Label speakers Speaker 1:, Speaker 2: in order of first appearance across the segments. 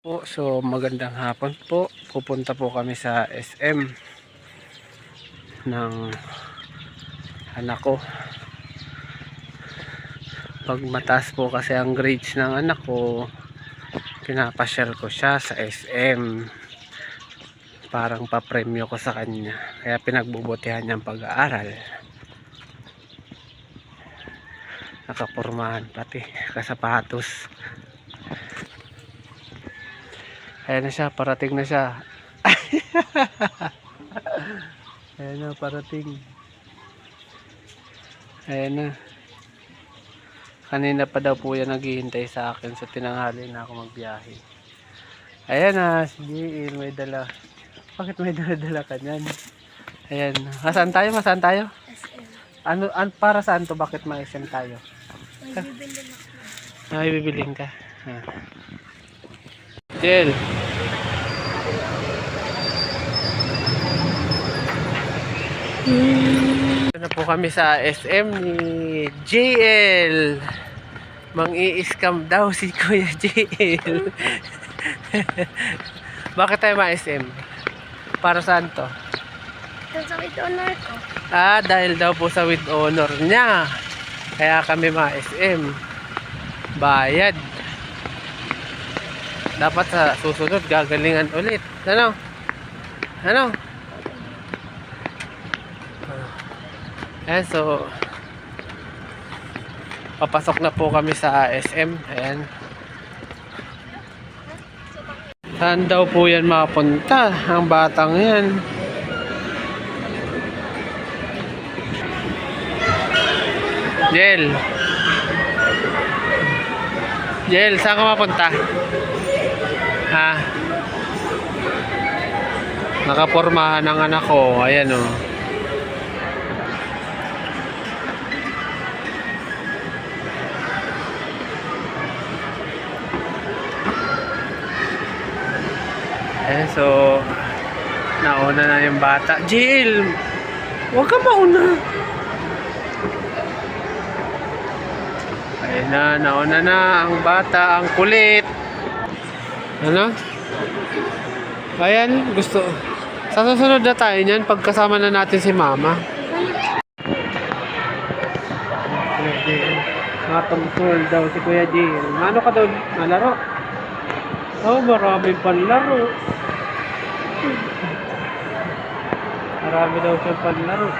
Speaker 1: po. So magandang hapon po. Pupunta po kami sa SM ng anak ko. Pag mataas po kasi ang grades ng anak ko, pinapasyal ko siya sa SM. Parang papremyo ko sa kanya. Kaya pinagbubutihan niyang pag-aaral. Nakapormahan pati, kasapatos. Ayan na siya, parating na siya. Ayan na, parating. Ayan na. Kanina pa daw po yan naghihintay sa akin sa tinanghali na ako magbiyahe. Ayan na, si JL may dala. Bakit may dala-dala ka niyan? Ayan. Masaan tayo? Masaan tayo?
Speaker 2: SM.
Speaker 1: Ano, an, para saan to? Bakit ma-SM tayo?
Speaker 2: May bibili na ako.
Speaker 1: Ay, bibiling ka. Ha. Jel. Ito na po kami sa SM ni JL. Mang-i-scam daw si Kuya JL. Bakit tayo ma-SM? Para saan to?
Speaker 2: Sa with honor ko.
Speaker 1: Ah, dahil daw po sa with honor niya. Kaya kami ma-SM. Bayad. Dapat sa susunod gagalingan ulit. Ano? Ano? Ayan, so papasok na po kami sa SM. Ayan. Saan daw po yan mapunta? Ang batang yan. Jel. Jel, saan ka mapunta? Ha? Nakapormahan ng anak ko. Ayan o. Oh. Ayan, so nauna na yung bata. Jill! Huwag ka mauna. Ayun na, nauna na ang bata, ang kulit. Ano? Ayan, gusto. Sa susunod na tayo niyan, pagkasama na natin si mama. Matungkol daw si Kuya Jill. Ano ka daw? Malaro? Oh, marami panlaro. Marami daw siyang panlaro.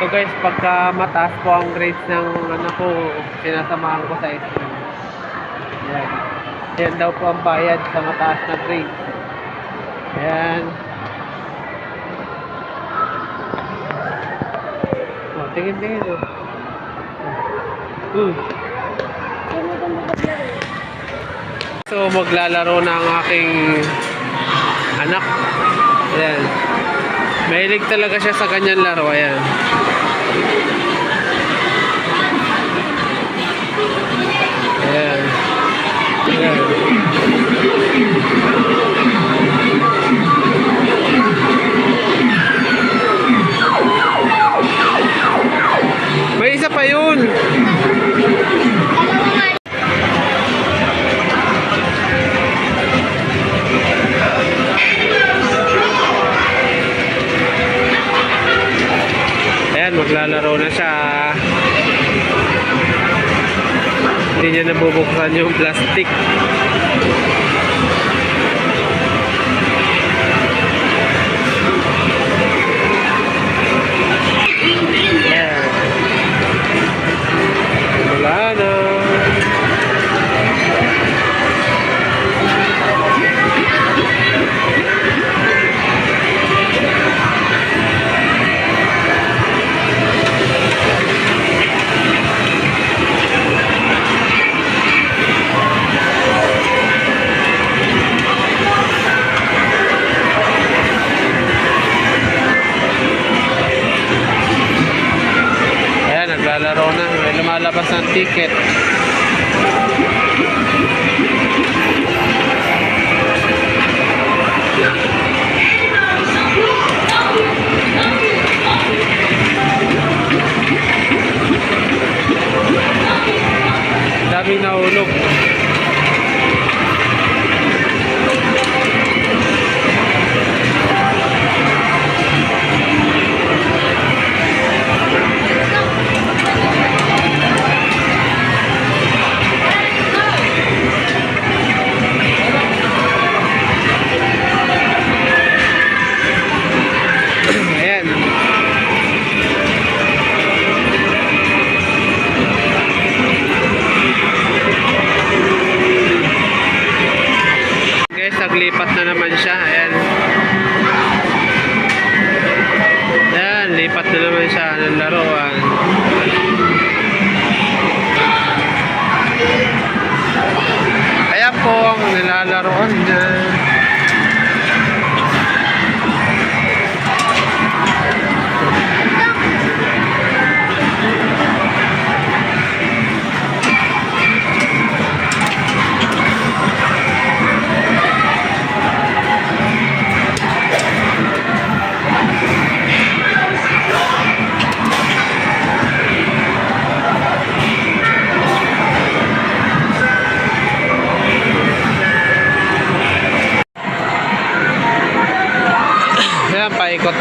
Speaker 1: So guys, pagka mataas po ang grades ng anak ko, sinasamahan ko sa SM. Yan. Yan daw po ang bayad sa mataas na grade. Yan. Oh, tingin, tingin. Oh. Uh. So maglalaro na ang aking anak. Ayan. Mahilig talaga siya sa kanyang laro. Ayan. Maglalaro na siya. Hindi niya nabubuksan yung plastic. Ticket. Naglipat na naman siya. Ayan. Ayan, lipat na naman siya ng laruan. Ayan po ang nilalaroan niya.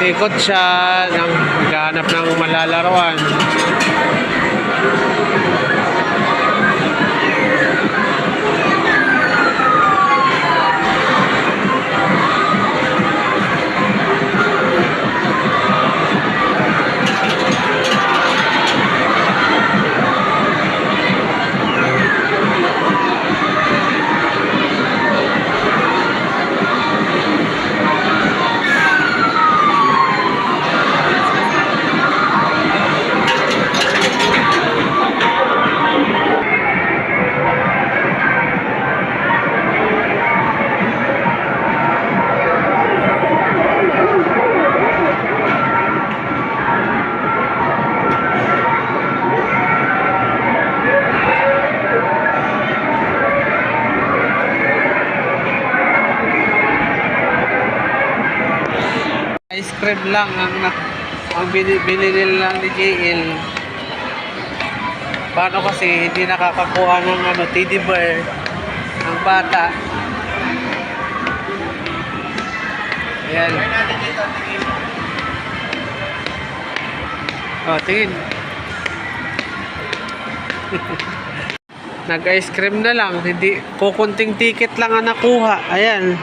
Speaker 1: umiikot siya ng naghahanap ng malalaruan 100 lang ang, ang binili lang ni JL. Paano kasi hindi nakakakuha ng ano, teddy bear ang bata. Ayan. Oh, tingin. Nag-ice cream na lang. Hindi, kukunting ticket lang ang nakuha. Ayan.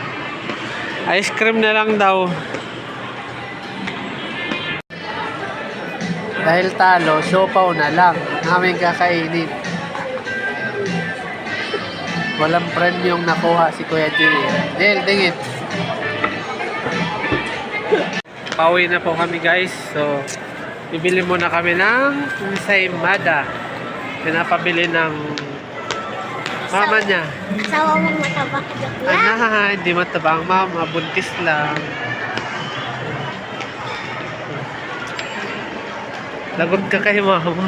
Speaker 1: Ice cream na lang daw. Dahil talo, siopaw na lang. Namin kakainin. Walang premium nakuha si Kuya Jill. Jill, dingit. Pauwi na po kami guys. So, bibili muna kami ng Saimada. Pinapabili ng mama niya.
Speaker 2: Asawa mong mataba. Joke lang.
Speaker 1: Ana, hindi mataba ang mama. Buntis lang. Lagot ka kay mama.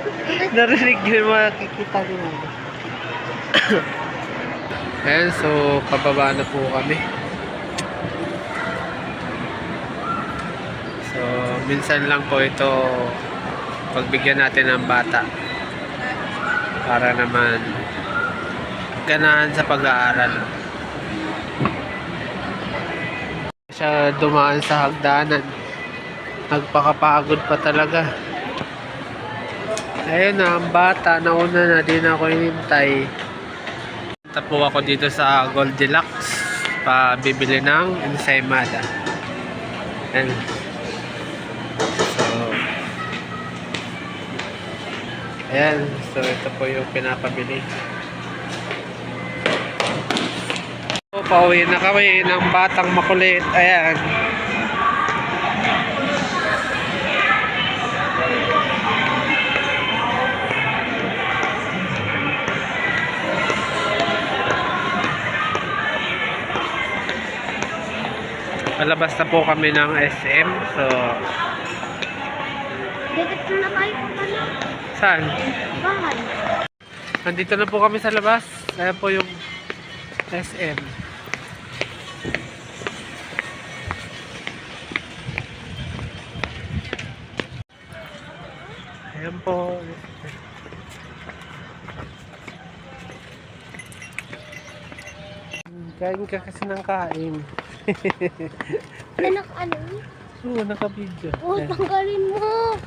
Speaker 1: Narinig yun yung makikita ni mama. Ayan, so pababa na po kami. So, minsan lang po ito pagbigyan natin ng bata para naman ganahan sa pag-aaral. Siya dumaan sa hagdanan. Nagpakapagod pa talaga. Ayun na, ang bata. Nauna na din ako hinintay. Punta po ako dito sa Goldilocks pa bibili ng ensaymada. And so Ayan, so ito po yung pinapabili. So, pauwi na kami ng batang makulit. Ayan. Palabas na po kami ng SM. So,
Speaker 2: Dito na tayo punta na.
Speaker 1: saan?
Speaker 2: Bahay.
Speaker 1: Nandito na po kami sa labas. Ayan po yung SM. Ayan po. Kain ka kasi ng kain.
Speaker 2: Anak, ano?
Speaker 1: Oo, naka-video.
Speaker 2: Oh, tanggalin mo.